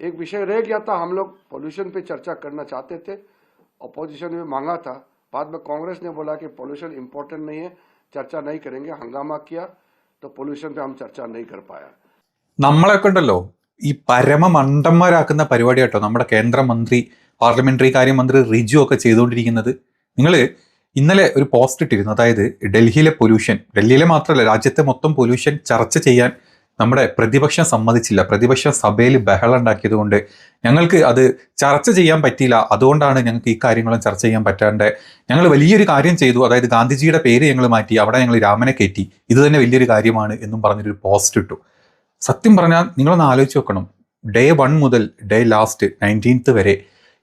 एक विषय रह गया था हम लोग पोल्यूशन पे चर्चा करना चाहते थे अपोजिशन में मांगा था बाद में कांग्रेस ने बोला कि पोल्यूशन इम्पोर्टेंट नहीं है चर्चा नहीं करेंगे हंगामा किया तो पोल्यूशन पे हम चर्चा नहीं कर पाया നമ്മളെയൊക്കെ ഉണ്ടല്ലോ ഈ പരമ മണ്ടന്മാരാക്കുന്ന പരിപാടി കേട്ടോ നമ്മുടെ കേന്ദ്രമന്ത്രി പാർലമെന്ററി കാര്യമന്ത്രി റിജു ഒക്കെ ചെയ്തുകൊണ്ടിരിക്കുന്നത് നിങ്ങൾ ഇന്നലെ ഒരു പോസ്റ്റ് ഇട്ടിരുന്നു അതായത് ഡൽഹിയിലെ പൊല്യൂഷൻ ഡൽഹിയിലെ മാത്രമല്ല രാജ്യത്തെ മൊത്തം പൊല്യൂഷൻ ചർച്ച ചെയ്യാൻ നമ്മുടെ പ്രതിപക്ഷം സമ്മതിച്ചില്ല. പ്രതിപക്ഷ സഭയിൽ ബഹളം ഉണ്ടാക്കിയത് കൊണ്ട് ഞങ്ങൾക്ക് അത് ചർച്ച ചെയ്യാൻ പറ്റിയില്ല. അതുകൊണ്ടാണ് ഞങ്ങൾക്ക് ഈ കാര്യങ്ങളും ചർച്ച ചെയ്യാൻ പറ്റാണ്ട് ഞങ്ങൾ വലിയൊരു കാര്യം ചെയ്തു. അതായത് ഗാന്ധിജിയുടെ പേര് ഞങ്ങൾ മാറ്റി അവിടെ ഞങ്ങൾ രാമനെ കയറ്റി. ഇത് തന്നെ വലിയൊരു കാര്യമാണ് എന്നും പറഞ്ഞൊരു പോസ്റ്റ് ഇട്ടു. സത്യം പറഞ്ഞാൽ നിങ്ങളൊന്ന് ആലോചിച്ച് നോക്കണം. ഡേ വൺ മുതൽ ഡേ ലാസ്റ്റ് നയന്റീൻത്ത് വരെ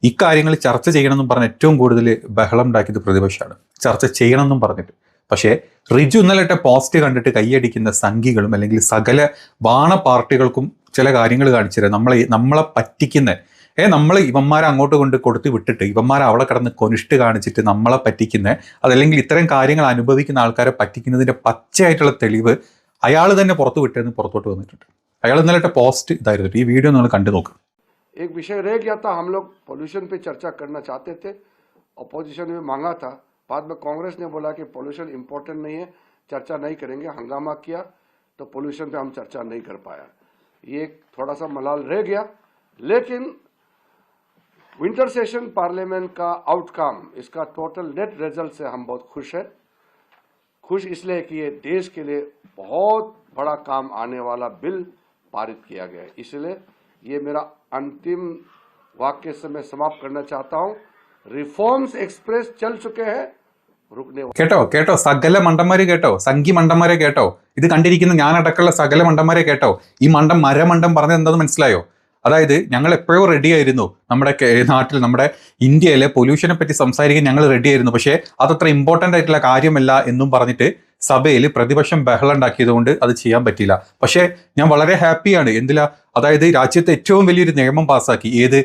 ഇക്കാര്യങ്ങൾ ചർച്ച ചെയ്യണമെന്നും പറഞ്ഞ ഏറ്റവും കൂടുതൽ ബഹളം ഉണ്ടാക്കിയത് പ്രതിപക്ഷമാണ്. ചർച്ച ചെയ്യണമെന്നും പറഞ്ഞിട്ട്. പക്ഷേ റിജു ഇന്നലെ ഇട്ട പോസ്റ്റ് കണ്ടിട്ട് കൈയടിക്കുന്ന സംഘികളും അല്ലെങ്കിൽ സകല ബാണ പാർട്ടികൾക്കും ചില കാര്യങ്ങൾ കാണിച്ചു തരാം നമ്മളെ നമ്മളെ പറ്റിക്കുന്ന ഏ നമ്മൾ ഇവന്മാരെ അങ്ങോട്ട് കൊണ്ട് കൊടുത്ത് വിട്ടിട്ട് ഇവന്മാരെ അവിടെ കിടന്ന് കൊനിഷ്ട് കാണിച്ചിട്ട് നമ്മളെ പറ്റിക്കുന്ന അതല്ലെങ്കിൽ ഇത്തരം കാര്യങ്ങൾ അനുഭവിക്കുന്ന ആൾക്കാരെ പറ്റിക്കുന്നതിന്റെ പച്ചയായിട്ടുള്ള തെളിവ് അയാൾ തന്നെ പുറത്തു വിട്ടെന്ന് പുറത്തോട്ട് വന്നിട്ടുണ്ട് അയാൾ ഇന്നലെ ഇട്ട പോസ്റ്റ് ഇതായിരുന്നു ഈ വീഡിയോ നിങ്ങൾ കണ്ടു നോക്കുക एक विषय रह गया था हम लोग पोल्यूशन पे चर्चा करना चाहते थे अपोजिशन में मांगा था बाद में कांग्रेस ने बोला कि पोल्यूशन इम्पोर्टेंट नहीं है, चर्चा नहीं करेंगे, हंगामा किया तो पोल्यूशन पे हम चर्चा नहीं कर पाया ये थोड़ा सा मलाल रह गया, लेकिन विंटर सेशन पार्लियामेंट का आउटकम इसका टोटल नेट रिज़ल्ट से हम बहुत खुश हैं। खुश इसलिए कि ये देश के लिए बहुत बड़ा काम आने वाला बिल पारित किया गया इसलिए ये मेरा अंतिम वाक्य से मैं समाप्त करना चाहता हूँ। റിഫോംസ് എക്സ്പ്രസ് ചൽ ചുക്കെ ഹെ കേട്ടോ കേട്ടോ സകല മണ്ടന്മാരെ കേട്ടോ സംഘി മണ്ടന്മാരെ കേട്ടോ. ഇത് കണ്ടിരിക്കുന്ന ഞാനടക്കമുള്ള സകല മണ്ടന്മാരെ കേട്ടോ. ഈ മണ്ടം മരമണ്ടം പറഞ്ഞത് എന്താന്ന് മനസ്സിലായോ? അതായത് ഞങ്ങൾ എപ്പോഴും റെഡി ആയിരുന്നു നമ്മുടെ നാട്ടിൽ നമ്മുടെ ഇന്ത്യയിലെ പൊല്യൂഷനെ പറ്റി സംസാരിക്കാൻ ഞങ്ങൾ റെഡി ആയിരുന്നു. പക്ഷേ അതത്ര ഇമ്പോർട്ടന്റ് ആയിട്ടുള്ള കാര്യമല്ല എന്നും പറഞ്ഞിട്ട് സഭയിൽ പ്രതിപക്ഷം ബഹളം ഉണ്ടാക്കിയതുകൊണ്ട് അത് ചെയ്യാൻ പറ്റിയില്ല. പക്ഷേ ഞാൻ വളരെ ഹാപ്പിയാണ് എന്തിലാ? അതായത് രാജ്യത്തെ ഏറ്റവും വലിയൊരു നിയമം പാസ്സാക്കി ഏത്?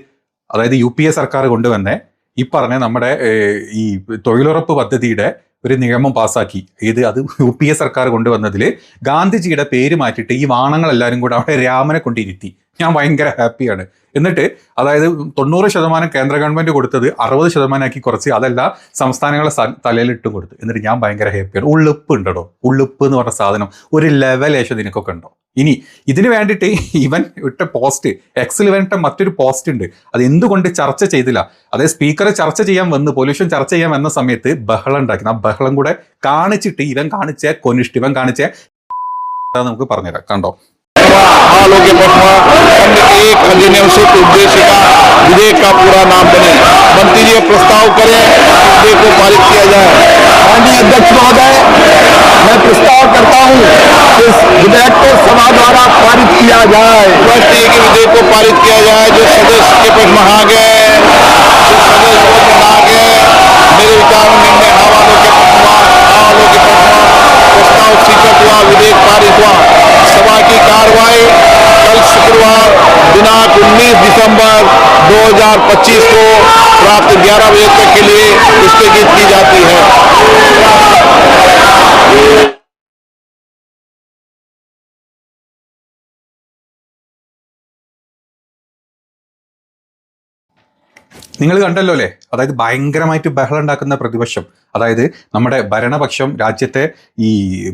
അതായത് യു സർക്കാർ കൊണ്ടുവന്നേ. ഈ പറഞ്ഞ നമ്മുടെ ഈ തൊഴിലുറപ്പ് പദ്ധതിയുടെ ഒരു നിയമം പാസ്സാക്കി ഏത് അത് യു പി എ സർക്കാർ കൊണ്ടുവന്നതിൽ ഗാന്ധിജിയുടെ പേര് മാറ്റിയിട്ട് ഈ വാണങ്ങളെല്ലാവരും കൂടെ അവിടെ രാമനെ കൊണ്ടിരുത്തി. ഞാൻ ഭയങ്കര ഹാപ്പിയാണ്. എന്നിട്ട് അതായത് തൊണ്ണൂറ് ശതമാനം കേന്ദ്ര ഗവൺമെന്റ് കൊടുത്തത് അറുപത് ശതമാനമാക്കി കുറച്ച് അതല്ല സംസ്ഥാനങ്ങളെ തലയിലിട്ട് കൊടുത്തു. എന്നിട്ട് ഞാൻ ഭയങ്കര ഹാപ്പിയാണ്. ഉള്ളുപ്പ് ഉണ്ടോ ഉള്ളുപ്പ് എന്ന് പറഞ്ഞ സാധനം ഒരു ലെവലേഷൻ നിനക്കൊക്കെ ഉണ്ടോ? ഇനി ഇതിന് വേണ്ടിയിട്ട് ഇവൻ ഇട്ട പോസ്റ്റ് എക്സിൽ വേണ്ട മറ്റൊരു പോസ്റ്റ് ഉണ്ട്. അത് എന്തുകൊണ്ട് ചർച്ച ചെയ്തില്ല? അതായത് സ്പീക്കറെ ചർച്ച ചെയ്യാൻ വന്ന് പൊല്യൂഷൻ ചർച്ച ചെയ്യാൻ വന്ന സമയത്ത് ബഹളം ഉണ്ടാക്കി. ആ ബഹളം കൂടെ കാണിച്ചിട്ട് ഇവൻ കാണിച്ച കൊനിഷ്ഠ ഇവൻ കാണിച്ച നമുക്ക് പറഞ്ഞുതരാം. കണ്ടോ? अन्य एक अधिनियमित उद्देश्य का, विधेयक का पूरा नाम बने। मंत्री जी प्रस्ताव करें, विधेयक को पारित किया जाए। माननीय अध्यक्ष महोदय, मैं प्रस्ताव करता हूँ इस विधेयक को सभा द्वारा पारित किया जाए। स्पष्ट है कि विधेयक को पारित किया जाए, जो सदस्य के पक्ष में आ गए, जो सदस्य विरोध में आ गए, मेरे विचार में निर्णय हवालों के पटवा हवालों के पटवा प्रस्ताव स्वीकृत हुआ, विधेयक पारित हुआ। सभा की कार्रवाई कल शुक्रवार दिनांक 19 दिसंबर 2025 को रात 11 बजे तक के लिए स्थगित की നിങ്ങൾ കണ്ടല്ലോ അല്ലേ? അതായത് ഭയങ്കരമായിട്ട് ബഹളം ഉണ്ടാക്കുന്ന പ്രതിപക്ഷം. അതായത് നമ്മുടെ ഭരണപക്ഷം രാജ്യത്തെ ഈ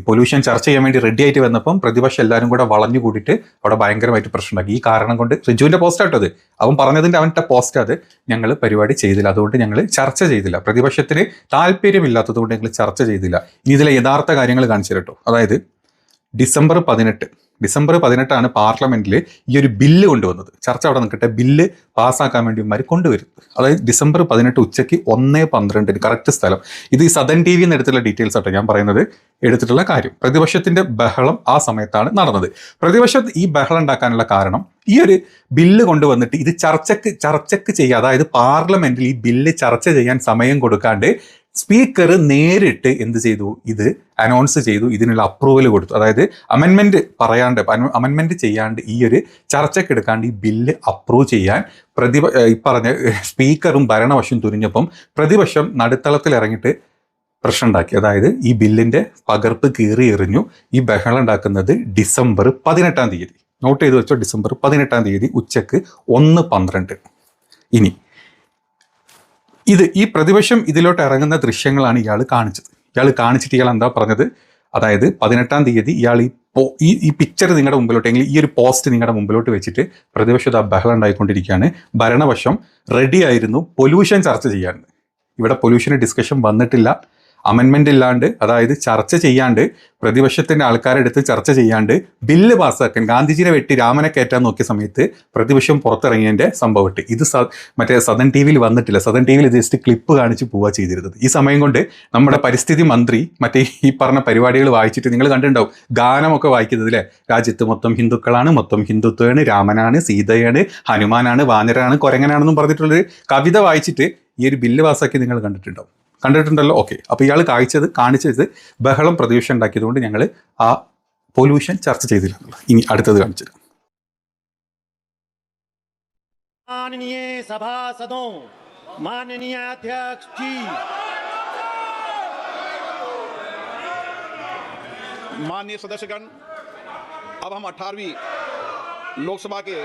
പൊല്യൂഷൻ ചർച്ച ചെയ്യാൻ വേണ്ടി റെഡി ആയിട്ട് വന്നപ്പം പ്രതിപക്ഷം എല്ലാവരും കൂടെ വളഞ്ഞു കൂടിയിട്ട് അവിടെ ഭയങ്കരമായിട്ട് പ്രശ്നം ഉണ്ടാക്കി. ഈ കാരണം കൊണ്ട് റിജുവിന്റെ പോസ്റ്റ് ആട്ടത് അവൻ പറഞ്ഞതിന്റെ അവന്റെ പോസ്റ്റ് അത് ഞങ്ങൾ പരിപാടി ചെയ്തില്ല. അതുകൊണ്ട് ഞങ്ങൾ ചർച്ച ചെയ്തില്ല. പ്രതിപക്ഷത്തിന് താല്പര്യമില്ലാത്തത് കൊണ്ട് ഞങ്ങൾ ചർച്ച ചെയ്തില്ല. ഇനി ഇതിലെ യഥാർത്ഥ കാര്യങ്ങൾ കാണിച്ചു കേട്ടോ അതായത് ഡിസംബർ പതിനെട്ട് ഡിസംബർ പതിനെട്ടാണ് പാർലമെന്റിൽ ഈ ഒരു ബില്ല് കൊണ്ടുവന്നത്. ചർച്ച അവിടെ നിൽക്കട്ടെ ബില്ല് പാസ്സാക്കാൻ വേണ്ടി ഇവന്മാർ കൊണ്ടുവരുന്നത്. അതായത് ഡിസംബർ പതിനെട്ട് ഉച്ചയ്ക്ക് ഒന്ന് പന്ത്രണ്ടിന് കറക്റ്റ് സ്ഥലം. ഇത് ഈ സദൻ ടി വിന്ന് എടുത്തുള്ള ഡീറ്റെയിൽസ് ആട്ടോ ഞാൻ പറയുന്നത്. എടുത്തിട്ടുള്ള കാര്യം. പ്രതിപക്ഷത്തിന്റെ ബഹളം ആ സമയത്താണ് നടന്നത്. പ്രതിപക്ഷം ഈ ബഹളം ഉണ്ടാക്കാനുള്ള കാരണം ഈ ഒരു ബില്ല് കൊണ്ടുവന്നിട്ട് ഇത് ചർച്ചക്ക് ചർച്ചക്ക് ചെയ്യുക അതായത് പാർലമെന്റിൽ ഈ ബില്ല് ചർച്ച ചെയ്യാൻ സമയം കൊടുക്കാണ്ട് സ്പീക്കർ നേരിട്ട് എന്ത് ചെയ്തു? ഇത് അനൗൺസ് ചെയ്തു. ഇതിനുള്ള അപ്രൂവൽ കൊടുത്തു. അതായത് അമെൻമെന്റ് പറയാണ്ട് അമെൻമെന്റ് ചെയ്യാണ്ട് ഈ ഒരു ചർച്ചയ്ക്ക് എടുക്കാണ്ട് ഈ ബില്ല് അപ്രൂവ് ചെയ്യാൻ പ്രതി ഈ പറഞ്ഞ സ്പീക്കറും ഭരണവശം തുരിഞ്ഞപ്പം പ്രതിപക്ഷം നടുത്തളത്തിൽ ഇറങ്ങിയിട്ട് പ്രശ്നം ഉണ്ടാക്കി. അതായത് ഈ ബില്ലിന്റെ പകർപ്പ് കീറി എറിഞ്ഞു. ഈ ബഹളം ഉണ്ടാക്കുന്നത് ഡിസംബർ പതിനെട്ടാം തീയതി. നോട്ട് ചെയ്ത് വെച്ചോ ഡിസംബർ പതിനെട്ടാം തീയതി ഉച്ചയ്ക്ക് ഒന്ന് പന്ത്രണ്ട്. ഇനി ഇത് ഈ പ്രതിപക്ഷം ഇതിലോട്ട് ഇറങ്ങുന്ന ദൃശ്യങ്ങളാണ് ഇയാൾ കാണിച്ചത്. ഇയാൾ കാണിച്ചിട്ട് ഇയാൾ എന്താ പറഞ്ഞത്? അതായത് പതിനെട്ടാം തീയതി ഇയാൾ ഈ ഈ ഈ പിക്ചർ നിങ്ങളുടെ മുമ്പിലോട്ട് അല്ലെങ്കിൽ ഈ ഒരു പോസ്റ്റ് നിങ്ങളുടെ മുമ്പിലോട്ട് വെച്ചിട്ട് പ്രതിപക്ഷം ഇതാ ബഹളം ഉണ്ടായിക്കൊണ്ടിരിക്കുകയാണ്. ഭരണപക്ഷം റെഡി ആയിരുന്നു. പൊല്യൂഷൻ ചർച്ച ചെയ്യാൻ. ഇവിടെ പൊല്യൂഷന് ഡിസ്കഷൻ വന്നിട്ടില്ല. അമെൻമെന്റ് ഇല്ലാണ്ട് അതായത് ചർച്ച ചെയ്യാണ്ട് പ്രതിപക്ഷത്തിന്റെ ആൾക്കാരെടുത്ത് ചർച്ച ചെയ്യാണ്ട് ബില്ല് പാസ്സാക്കാൻ ഗാന്ധിജിയെ വെട്ടി രാമനെ കയറ്റാൻ നോക്കിയ സമയത്ത് പ്രതിപക്ഷം പുറത്തിറങ്ങിയതിന്റെ സംഭവട്ട് ഇത് സ- മറ്റേ സദൻ ടി വിയിൽ വന്നിട്ടില്ല. സദൻ ടി വിയിൽ ജസ്റ്റ് ക്ലിപ്പ് കാണിച്ച് പോവുക ചെയ്തിരുന്നത്. ഈ സമയം കൊണ്ട് നമ്മുടെ പരിസ്ഥിതി മന്ത്രി മറ്റേ ഈ പറഞ്ഞ പരിപാടികൾ വായിച്ചിട്ട് നിങ്ങൾ കണ്ടിട്ടുണ്ടാവും. ഗാനമൊക്കെ അല്ലേ രാജ്യത്ത് മൊത്തം ഹിന്ദുക്കളാണ് മൊത്തം ഹിന്ദുത്വമാണ് രാമനാണ് സീതയാണ് ഹനുമാനാണ് വാനരാണ് കൊരങ്ങനാണെന്നും പറഞ്ഞിട്ടുള്ളൊരു കവിത വായിച്ചിട്ട് ഈ ഒരു ബില്ല് പാസ്സാക്കി നിങ്ങൾ കണ്ടിട്ടുണ്ടാവും. കണ്ടിട്ടുണ്ടല്ലോ ഓക്കെ അപ്പോൾ ഇയാൾ കാണിച്ചത് കാണിച്ചത് ബഹളം പ്രതീക്ഷ ഉണ്ടാക്കിയതുകൊണ്ട് ഞങ്ങൾ ആ പൊല്യൂഷൻ ചർച്ച ചെയ്തില്ല എന്നുള്ളത്. ഇനി അടുത്തത് കാണിച്ചത് माननीय सभासदों माननीय अध्यक्ष जी माननीय सदस्यगण अब हम 18वीं लोकसभा के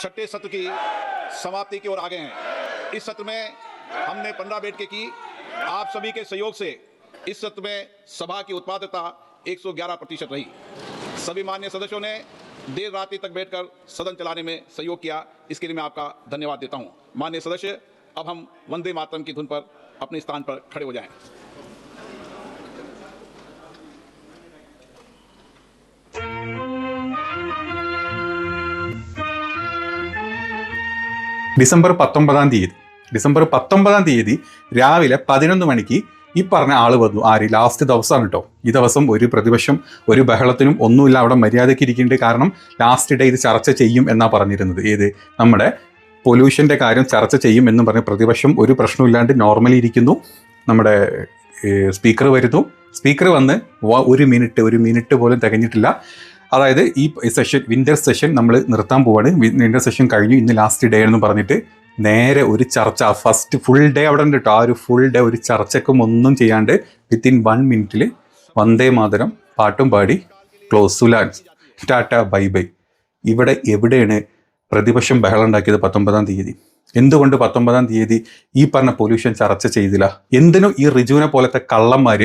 छठे सत्र की समाप्ति की ओर आ गए हैं इस सत्र में हमने 15 बैठकें की आप सभी के सहयोग से इस सत्र में सभा की उत्पादकता 111 प्रतिशत रही सभी माननीय सदस्यों ने देर रात्रि तक बैठकर सदन चलाने में सहयोग किया इसके लिए मैं आपका धन्यवाद देता हूं माननीय सदस्य अब हम वंदे मातरम की धुन पर अपने स्थान पर खड़े हो जाएं ഡിസംബർ പത്തൊമ്പതാം തീയതി ഡിസംബർ പത്തൊമ്പതാം തീയതി രാവിലെ പതിനൊന്ന് മണിക്ക് ഈ പറഞ്ഞ ആൾ വന്നു. ആര്? ലാസ്റ്റ് ദിവസമാണ് കേട്ടോ ഈ ദിവസം ഒരു പ്രതിപക്ഷം ഒരു ബഹളത്തിനും ഒന്നുമില്ല. അവിടെ മര്യാദയ്ക്ക് ഇരിക്കേണ്ടത് കാരണം ലാസ്റ്റ് ഡേ ഇത് ചർച്ച ചെയ്യും എന്നാണ് പറഞ്ഞിരുന്നത്. ഏത്? നമ്മുടെ പൊല്യൂഷന്റെ കാര്യം ചർച്ച ചെയ്യും എന്നും പറഞ്ഞ് പ്രതിപക്ഷം ഒരു പ്രശ്നമില്ലാണ്ട് നോർമലി ഇരിക്കുന്നു. നമ്മുടെ സ്പീക്കർ വരുന്നു. സ്പീക്കർ വന്ന് ഒരു മിനിറ്റ് ഒരു മിനിറ്റ് പോലും തികഞ്ഞിട്ടില്ല. അതായത് ഈ സെഷൻ വിന്റർ സെഷൻ നമ്മൾ നിർത്താൻ പോവാണ്. വിന്റർ സെഷൻ കഴിഞ്ഞു. ഇന്ന് ലാസ്റ്റ് ഡേ എന്ന് പറഞ്ഞിട്ട് നേരെ ഒരു ചർച്ച ഫസ്റ്റ് ഫുൾ ഡേ അവിടെ ഉണ്ട് ആ ഒരു ഫുൾ ഡേ ഒരു ചർച്ചക്കും ഒന്നും ചെയ്യാണ്ട് വിത്തിൻ വൺ മിനിറ്റിൽ വന്ദേ മാതരം പാട്ടും പാടി ക്ലോസ് സുലാൻ ടാറ്റ ബൈ ബൈ ഇവിടെ എവിടെയാണ് പ്രതിപക്ഷം ബഹളം ഉണ്ടാക്കിയത് പത്തൊമ്പതാം തീയതി? എന്തുകൊണ്ട് പത്തൊമ്പതാം തീയതി ഈ പറഞ്ഞ പൊല്യൂഷൻ ചർച്ച ചെയ്തില്ല? എന്തിനും ഈ റിജുവിനെ പോലത്തെ കള്ളന്മാർ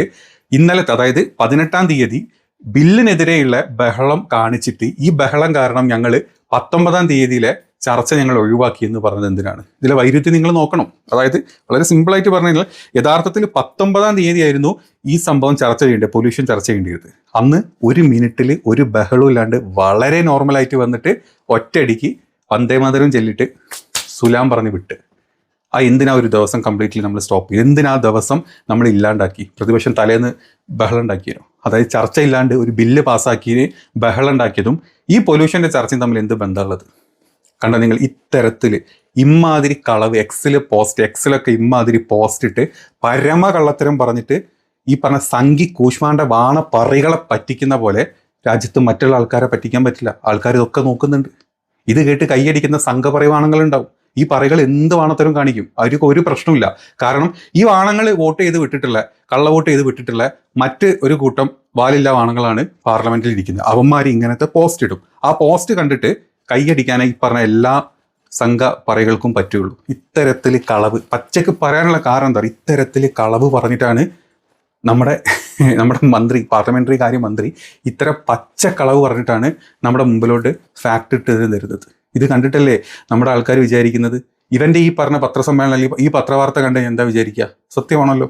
ഇന്നലത്തെ അതായത് പതിനെട്ടാം തീയതി ബില്ലിനെതിരെയുള്ള ബഹളം കാണിച്ചിട്ട് ഈ ബഹളം കാരണം ഞങ്ങൾ പത്തൊമ്പതാം തീയതിയിലെ ചർച്ച ഞങ്ങൾ ഒഴിവാക്കി എന്ന് പറഞ്ഞത് എന്തിനാണ്? ഇതിലെ വൈരുദ്ധ്യം നിങ്ങൾ നോക്കണം. അതായത് വളരെ സിമ്പിളായിട്ട് പറഞ്ഞു കഴിഞ്ഞാൽ യഥാർത്ഥത്തിൽ പത്തൊമ്പതാം തീയതി ആയിരുന്നു ഈ സംഭവം ചർച്ച ചെയ്യേണ്ടത് പൊല്യൂഷൻ ചർച്ച ചെയ്യേണ്ടിയത് അന്ന് ഒരു മിനിറ്റിൽ ഒരു ബഹളവും ഇല്ലാണ്ട് വളരെ നോർമലായിട്ട് വന്നിട്ട് ഒറ്റയടിക്ക് വന്ദേമാതരം ചെല്ലിട്ട് സുലാം പറഞ്ഞ് വിട്ട്. ആ എന്തിനാ ഒരു ദിവസം കംപ്ലീറ്റ്ലി നമ്മൾ സ്റ്റോപ്പ് ചെയ്തു? എന്തിനാ ദിവസം നമ്മൾ ഇല്ലാണ്ടാക്കി? പ്രതിപക്ഷം തലേന്ന് ബഹളം അതായത് ചർച്ച ഇല്ലാണ്ട് ഒരു ബില്ല് പാസ്സാക്കിയതിന് ബഹളം ഉണ്ടാക്കിയതും ഈ പൊല്യൂഷന്റെ ചർച്ചയും തമ്മിൽ എന്ത് ബന്ധമുള്ളത്? കണ്ട നിങ്ങൾ ഇത്തരത്തിൽ ഇമ്മാതിരി കളവ് എക്സിൽ പോസ്റ്റ് എക്സിലൊക്കെ ഇമ്മാതിരി പോസ്റ്റ് ഇട്ട് പരമ കള്ളത്തരം പറഞ്ഞിട്ട് ഈ പറഞ്ഞ സംഘി കൂഷ്മാന്റെ വാണ പറികളെ പറ്റിക്കുന്ന പോലെ രാജ്യത്ത് മറ്റുള്ള ആൾക്കാരെ പറ്റിക്കാൻ പറ്റില്ല. ആൾക്കാർ ഇതൊക്കെ നോക്കുന്നുണ്ട്. ഇത് കേട്ട് കൈയടിക്കുന്ന സംഘപരിവാണങ്ങൾ ഉണ്ടാവും ഈ പറകൾ എന്ത് വാണത്തരം കാണിക്കും? അവർക്ക് ഒരു പ്രശ്നമില്ല കാരണം ഈ വാണങ്ങൾ വോട്ട് ചെയ്ത് വിട്ടിട്ടുള്ള കള്ള വോട്ട് ചെയ്ത് വിട്ടിട്ടുള്ള മറ്റ് ഒരു കൂട്ടം വാലില്ല വാണങ്ങളാണ് പാർലമെന്റിൽ ഇരിക്കുന്നത്. അവന്മാർ ഇങ്ങനത്തെ പോസ്റ്റ് ഇടും. ആ പോസ്റ്റ് കണ്ടിട്ട് കൈയടിക്കാനേ ഈ പറഞ്ഞ എല്ലാ സംഘ പറകൾക്കും പറ്റുകയുള്ളൂ. ഇത്തരത്തിൽ കളവ് പച്ചക്ക് പറയാനുള്ള കാരണം എന്താ? പറയുക ഇത്തരത്തിൽ കളവ് പറഞ്ഞിട്ടാണ് നമ്മുടെ നമ്മുടെ മന്ത്രി പാർലമെന്ററി കാര്യ മന്ത്രി ഇത്തരം പച്ച കളവ് പറഞ്ഞിട്ടാണ് നമ്മുടെ മുമ്പിലോട്ട് ഫാക്ട് ഇട്ട് തരുന്നത്. ഇത് കണ്ടിട്ടല്ലേ നമ്മുടെ ആൾക്കാർ വിചാരിക്കുന്നത്? ഇവന്റെ ഈ പറഞ്ഞ പത്രസമ്മേളനം അല്ലെങ്കിൽ ഈ പത്രവാർത്ത കണ്ട് എന്താ വിചാരിക്കുക? സത്യമാണല്ലോ.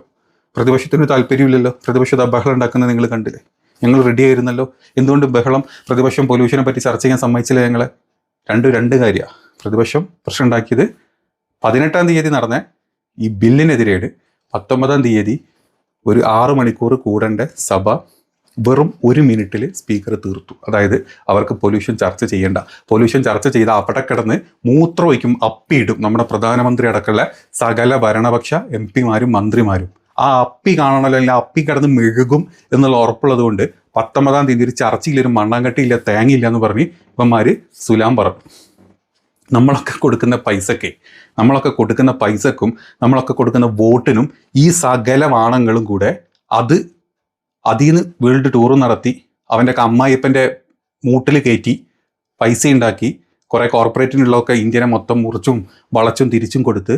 പ്രതിപക്ഷത്തിന് താല്പര്യമില്ലല്ലോ. പ്രതിപക്ഷ ബഹളം ഉണ്ടാക്കുന്നത് നിങ്ങൾ കണ്ടില്ലേ? ഞങ്ങൾ റെഡി ആയിരുന്നല്ലോ. എന്തുകൊണ്ട് ബഹളം? പ്രതിപക്ഷം പൊല്യൂഷനെ പറ്റി ചർച്ച ചെയ്യാൻ സമ്മതിച്ചില്ല ഞങ്ങളെ. രണ്ട് രണ്ട് കാര്യമാണ് പ്രതിപക്ഷം പ്രശ്നം ഉണ്ടാക്കിയത് പതിനെട്ടാം തീയതി നടന്ന ഈ ബില്ലിനെതിരെയാണ് പത്തൊമ്പതാം തീയതി ഒരു ആറ് മണിക്കൂർ കൂടേണ്ട സഭ വെറും ഒരു മിനിറ്റിൽ സ്പീക്കർ തീർത്തു. അതായത് അവർക്ക് പൊല്യൂഷൻ ചർച്ച ചെയ്യേണ്ട. പൊല്യൂഷൻ ചർച്ച ചെയ്ത അവിടെ കിടന്ന് മൂത്രമൊഴിക്കും അപ്പിയിടും നമ്മുടെ പ്രധാനമന്ത്രി അടക്കമുള്ള സകല ഭരണപക്ഷ എം പിമാരും മന്ത്രിമാരും. ആ അപ്പി കാണണമല്ലോ അല്ലെങ്കിൽ അപ്പി കിടന്ന് മെഴുകും എന്നുള്ള ഉറപ്പുള്ളത് കൊണ്ട് പത്തൊമ്പതാം തീയതി ഒരു ചർച്ചയില്ല ഒരു മണ്ണാങ്കട്ടിയില്ല തേങ്ങയില്ല എന്ന് പറഞ്ഞ് ഇവന്മാർ സുലാം പറഞ്ഞു നമ്മളൊക്കെ കൊടുക്കുന്ന പൈസക്കെ നമ്മളൊക്കെ കൊടുക്കുന്ന പൈസക്കും നമ്മളൊക്കെ കൊടുക്കുന്ന വോട്ടിനും ഈ സകല വാണങ്ങളും കൂടെ അത് അതിൽ നിന്ന് വേൾഡ് ടൂർ നടത്തി അവന്റെ അമ്മായിപ്പന്റെ മൂട്ടിൽ കയറ്റി പൈസ ഉണ്ടാക്കി കുറേ കോർപ്പറേറ്റിനുള്ളതൊക്കെ ഇന്ത്യനെ മൊത്തം മുറിച്ചും വളച്ചും തിരിച്ചും കൊടുത്ത്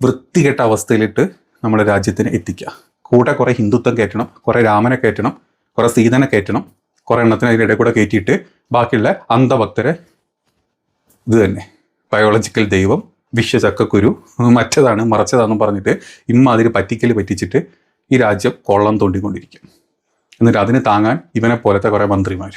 വൃത്തികെട്ട അവസ്ഥയിലിട്ട് നമ്മുടെ രാജ്യത്തിനെ എത്തിക്കുക. കൂടെ കുറേ ഹിന്ദുത്വം കയറ്റണം കുറേ രാമനെ കയറ്റണം കുറേ സീതനെ കയറ്റണം. കുറേ എണ്ണത്തിന് അതിന്റെ ഇടയിൽ കൂടെ കയറ്റിയിട്ട് ബാക്കിയുള്ള അന്ധഭക്തരെ ഇത് തന്നെ. ബയോളജിക്കൽ ദൈവം വിശ്വചക്കക്കുരു മറ്റതാണ് മറച്ചതാണെന്ന് പറഞ്ഞിട്ട് ഇമ്മാതിരി പറ്റിക്കൽ പറ്റിച്ചിട്ട് ഈ രാജ്യം കൊള്ളം തോണ്ടിക്കൊണ്ടിരിക്കും. എന്നിട്ട് അതിന് താങ്ങാൻ ഇവനെ പോലത്തെ കുറേ മന്ത്രിമാർ